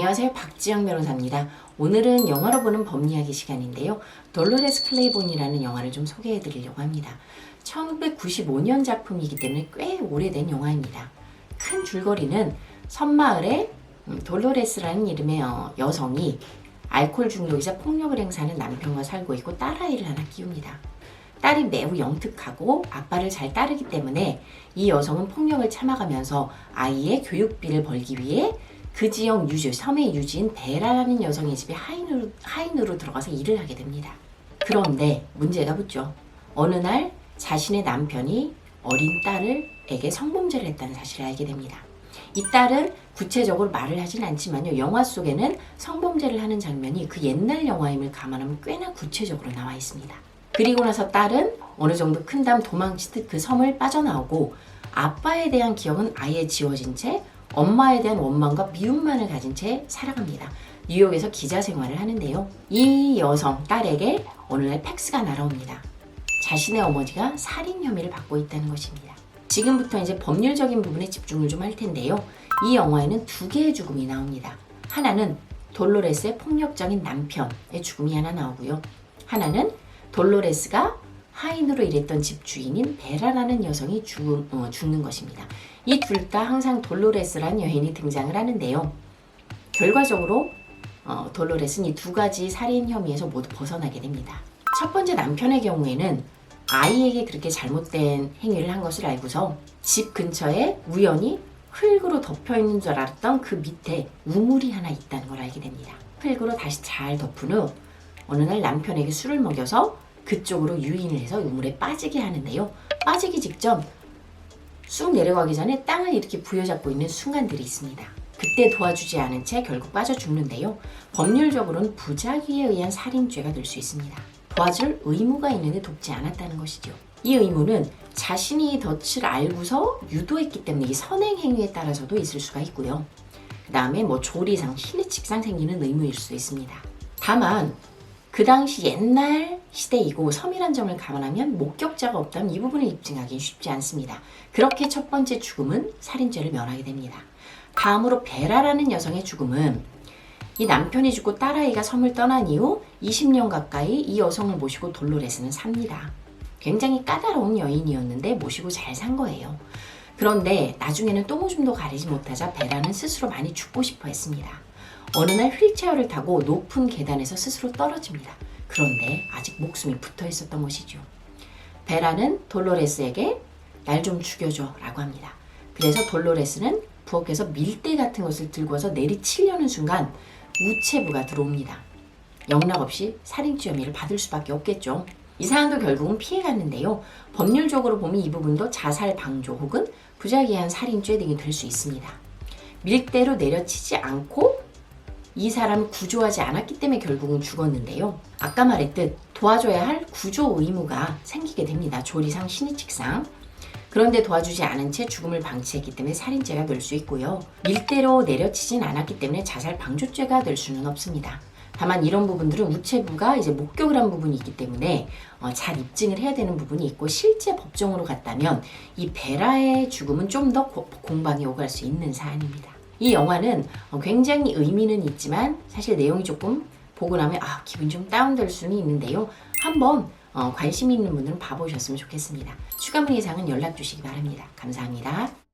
안녕하세요. 박지영 변호사입니다. 오늘은 영화로 보는 법리이야기 시간인데요. 돌로레스 클레이본이라는 영화를 좀 소개해 드리려고 합니다. 1995년 작품이기 때문에 꽤 오래된 영화입니다. 큰 줄거리는 섬마을에 음, 돌로레스라는 이름의 어, 여성이 알코올 중독이자 폭력을 행사하는 남편과 살고 있고 딸아이를 하나 키웁니다. 딸이 매우 영특하고 아빠를 잘 따르기 때문에 이 여성은 폭력을 참아가면서 아이의 교육비를 벌기 위해 그 지역 유주, 섬의 유지인 베라라는 여성의 집에 하인으로, 하인으로 들어가서 일을 하게 됩니다. 그런데 문제가 붙죠. 어느 날 자신의 남편이 어린 딸을에게 성범죄를 했다는 사실을 알게 됩니다. 이 딸은 구체적으로 말을 하진 않지만요. 영화 속에는 성범죄를 하는 장면이 그 옛날 영화임을 감안하면 꽤나 구체적으로 나와 있습니다. 그리고 나서 딸은 어느 정도 큰 다음 도망치듯 그 섬을 빠져나오고 아빠에 대한 기억은 아예 지워진 채 엄마에 대한 원망과 미움만을 가진 채 살아갑니다. 뉴욕에서 기자 생활을 하는데요. 이 여성 딸에게 어느 날 팩스가 날아옵니다. 자신의 어머니가 살인 혐의를 받고 있다는 것입니다. 지금부터 이제 법률적인 부분에 집중을 좀 할 텐데요. 이 영화에는 두 개의 죽음이 나옵니다. 하나는 돌로레스의 폭력적인 남편의 죽음이 하나 나오고요. 하나는 돌로레스가 하인으로 일했던 집 주인인 베라라는 여성이 죽음, 어, 죽는 것입니다. 이 둘 다 항상 돌로레스라는 여인이 등장을 하는데요. 결과적으로 어, 돌로레스는 이 두 가지 살인 혐의에서 모두 벗어나게 됩니다. 첫 번째 남편의 경우에는 아이에게 그렇게 잘못된 행위를 한 것을 알고서 집 근처에 우연히 흙으로 덮여 있는 줄 알았던 그 밑에 우물이 하나 있다는 걸 알게 됩니다. 흙으로 다시 잘 덮은 후 어느 날 남편에게 술을 먹여서 그쪽으로 유인을 해서 우물에 빠지게 하는데요. 빠지기 직전 쑥 내려가기 전에 땅을 이렇게 부여잡고 있는 순간들이 있습니다. 그때 도와주지 않은 채 결국 빠져 죽는데요. 법률적으로는 부작위에 의한 살인죄가 될 수 있습니다. 도와줄 의무가 있는데 돕지 않았다는 것이죠. 이 의무는 자신이 덫을 알고서 유도했기 때문에 이 선행 행위에 따라서도 있을 수가 있고요. 그 다음에 뭐 조리상, 신의칙상 생기는 의무일 수 있습니다. 다만 그 당시 옛날 시대이고 섬이란 점을 감안하면 목격자가 없다면 이 부분을 입증하기 쉽지 않습니다. 그렇게 첫 번째 죽음은 살인죄를 면하게 됩니다. 다음으로 베라라는 여성의 죽음은 이 남편이 죽고 딸아이가 섬을 떠난 이후 20년 가까이 이 여성을 모시고 돌로레스는 삽니다. 굉장히 까다로운 여인이었는데 모시고 잘 산 거예요. 그런데 나중에는 똥오줌도 가리지 못하자 베라는 스스로 많이 죽고 싶어 했습니다. 어느 날 휠체어를 타고 높은 계단에서 스스로 떨어집니다. 그런데 아직 목숨이 붙어 있었던 것이죠. 베라는 돌로레스에게 날 좀 죽여줘 라고 합니다. 그래서 돌로레스는 부엌에서 밀대 같은 것을 들고 와서 내리치려는 순간 우체부가 들어옵니다. 영락 없이 살인죄 혐의를 받을 수밖에 없겠죠. 이 사안도 결국은 피해갔는데요. 법률적으로 보면 이 부분도 자살 방조 혹은 부작위한 살인죄 등이 될 수 있습니다. 밀대로 내려치지 않고 이 사람을 구조하지 않았기 때문에 결국은 죽었는데요. 아까 말했듯 도와줘야 할 구조 의무가 생기게 됩니다. 조리상, 신의칙상. 그런데 도와주지 않은 채 죽음을 방치했기 때문에 살인죄가 될 수 있고요. 밀대로 내려치진 않았기 때문에 자살 방조죄가 될 수는 없습니다. 다만 이런 부분들은 우체부가 이제 목격을 한 부분이 있기 때문에 어, 잘 입증을 해야 되는 부분이 있고 실제 법정으로 갔다면 이 베라의 죽음은 좀 더 공방이 오갈 수 있는 사안입니다. 이 영화는 어, 굉장히 의미는 있지만 사실 내용이 조금 보고 나면 아 기분 좀 다운될 수는 있는데요. 한번 어, 관심 있는 분들은 봐보셨으면 좋겠습니다. 추가 문의 사항은 연락 주시기 바랍니다. 감사합니다.